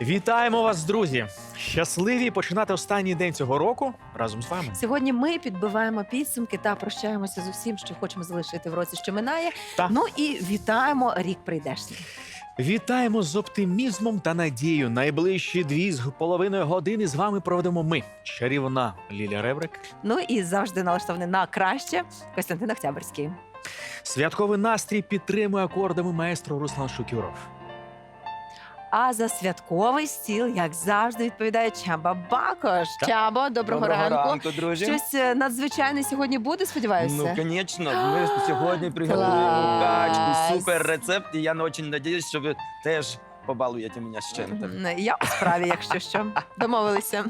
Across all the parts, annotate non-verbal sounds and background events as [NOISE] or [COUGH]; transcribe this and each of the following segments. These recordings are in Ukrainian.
Вітаємо вас, друзі! Щасливі починати останній день цього року разом з вами. Сьогодні ми підбиваємо підсумки та прощаємося з усім, що хочемо залишити в році, що минає. Та. Ну і вітаємо рік прийдешній. Вітаємо з оптимізмом та надією. Найближчі дві з половиною години з вами проведемо ми. Чарівна Ліля Ребрик. Ну і завжди налаштований на краще. Костянтин Октябрьський. Святковий настрій підтримує акордами маестро Руслан Шукюров. А за святковий стіл, як завжди, відповідає Чаба Бакош. Так. Чабо, доброго, ранку. друзі. Щось е, надзвичайне сьогодні буде, сподіваюся. Ну, звісно, ми сьогодні приготуємо Клас. качку, супер рецепт. І я дуже надіюсь, що ви теж побалуєте мене з чим-то. М, Я у справі, якщо що. [LAUGHS] Домовилися.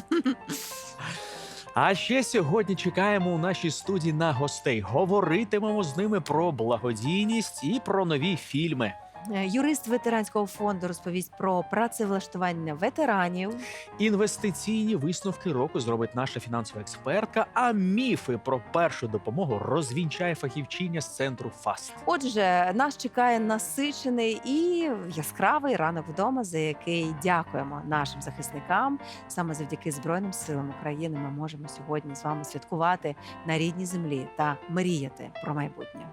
А ще сьогодні чекаємо у нашій студії на гостей. Говоритимемо з ними про благодійність і про нові фільми. Е, Юрист ветеранського фонду розповість про працевлаштування ветеранів. Інвестиційні висновки року зробить наша фінансова експертка. А міфи про першу допомогу розвінчає фахівчиня з центру ФАСТ. Отже, нас чекає насичений і яскравий ранок вдома, за який дякуємо нашим захисникам. Саме завдяки Збройним силам України ми можемо сьогодні з вами святкувати на рідній землі та мріяти про майбутнє.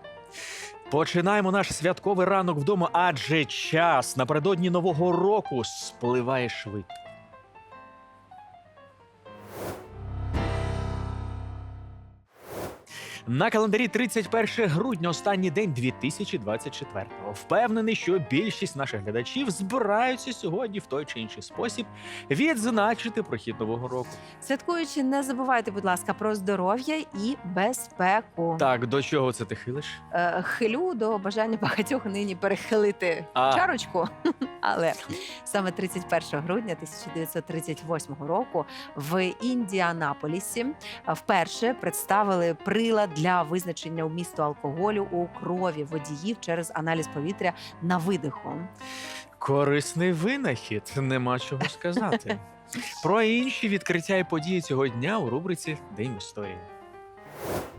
Починаємо наш святковий ранок вдома, адже час напередодні нового року спливає швидко. На календарі 31 грудня, останній день 2024-го. Впевнений, що більшість наших глядачів збираються сьогодні в той чи інший спосіб відзначити прохід нового року. Святкуючи, не забувайте, будь ласка, про здоров'я і безпеку. Так, до чого це ти хилиш? Е, Хилю до бажання багатьох нині перехилити А. чарочку. [LAUGHS] Але саме 31 грудня 1938 року в Індіанаполісі вперше представили прилад для визначення вмісту алкоголю у крові водіїв через аналіз повітря на видиху. Корисний винахід, нема чого сказати. [LAUGHS] Про інші відкриття і події цього дня у рубриці День історії. –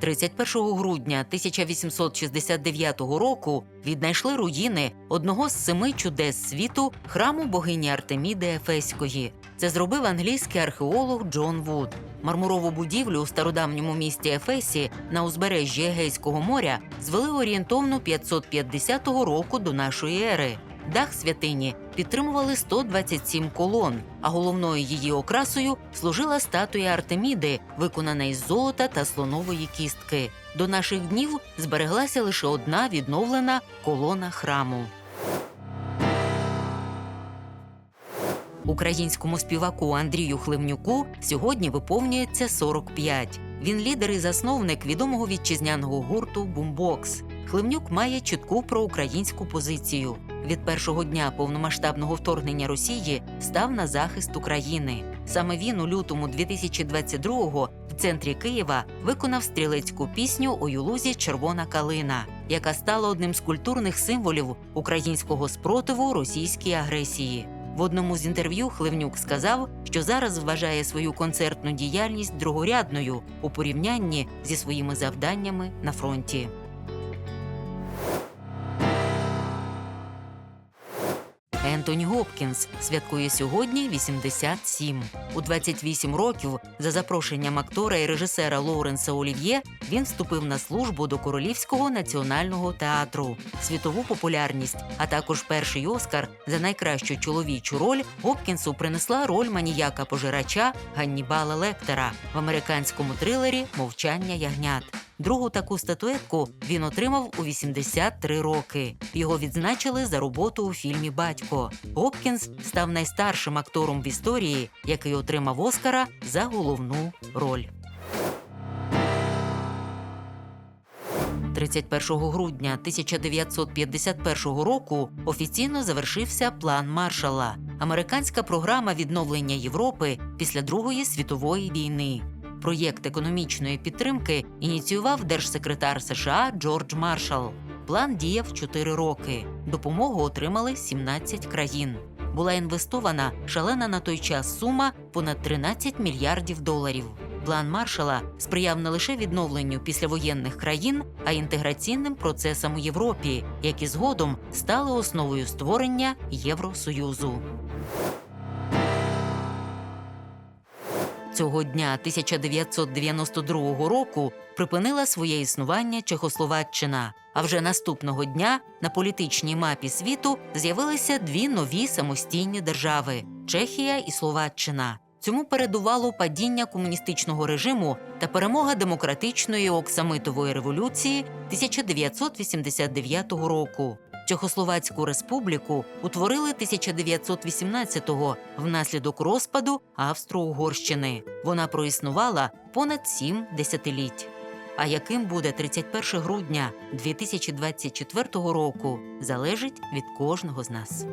31 грудня 1869 року віднайшли руїни одного з семи чудес світу храму богині Артеміди Ефеської. Це зробив англійський археолог Джон Вуд. Мармурову будівлю у стародавньому місті Ефесі на узбережжі Егейського моря звели орієнтовно 550 року до нашої ери. Дах святині підтримували 127 колон, а головною її окрасою служила статуя Артеміди, виконана із золота та слонової кістки. До наших днів збереглася лише одна відновлена колона храму. Українському співаку Андрію Хливнюку сьогодні виповнюється 45. Він лідер і засновник відомого вітчизняного гурту Бумбокс. Хливнюк має чітку проукраїнську позицію. Від першого дня повномасштабного вторгнення Росії став на захист України. Саме він у лютому 2022-го в центрі Києва виконав стрілецьку пісню у юлузі Червона калина, яка стала одним з культурних символів українського спротиву російській агресії. В одному з інтерв'ю Хливнюк сказав, що зараз вважає свою концертну діяльність другорядною у порівнянні зі своїми завданнями на фронті. Ентоні Гопкінс святкує сьогодні 87. У 28 років за запрошенням актора і режисера Лоуренса Олів'є він вступив на службу до Королівського національного театру. Світову популярність, а також перший Оскар за найкращу чоловічу роль Гопкінсу принесла роль маніяка пожирача Ганнібала Лектера в американському трилері Мовчання ягнят. Другу таку статуетку він отримав у 83 роки. Його відзначили за роботу у фільмі Батько. Гопкінс став найстаршим актором в історії, який отримав Оскара за головну роль. 31 грудня 1951 року офіційно завершився план Маршалла – американська програма відновлення Європи після Другої світової війни. Проєкт економічної підтримки ініціював держсекретар США Джордж Маршалл. План діяв 4 роки. Допомогу отримали 17 країн. Була інвестована шалена на той час сума понад 13 мільярдів доларів. План Маршала сприяв не лише відновленню післявоєнних країн, а й інтеграційним процесам у Європі, які згодом стали основою створення Євросоюзу. Цього дня 1992 року припинила своє існування Чехословаччина. А вже наступного дня на політичній мапі світу з'явилися дві нові самостійні держави Чехія і Словаччина. Цьому передувало падіння комуністичного режиму та перемога демократичної оксамитової революції 1989 року. Чехословацьку республіку утворили 1918-го внаслідок розпаду Австро-Угорщини. Вона проіснувала понад сім десятиліть. А яким буде 31 грудня 2024 року, залежить від кожного з нас.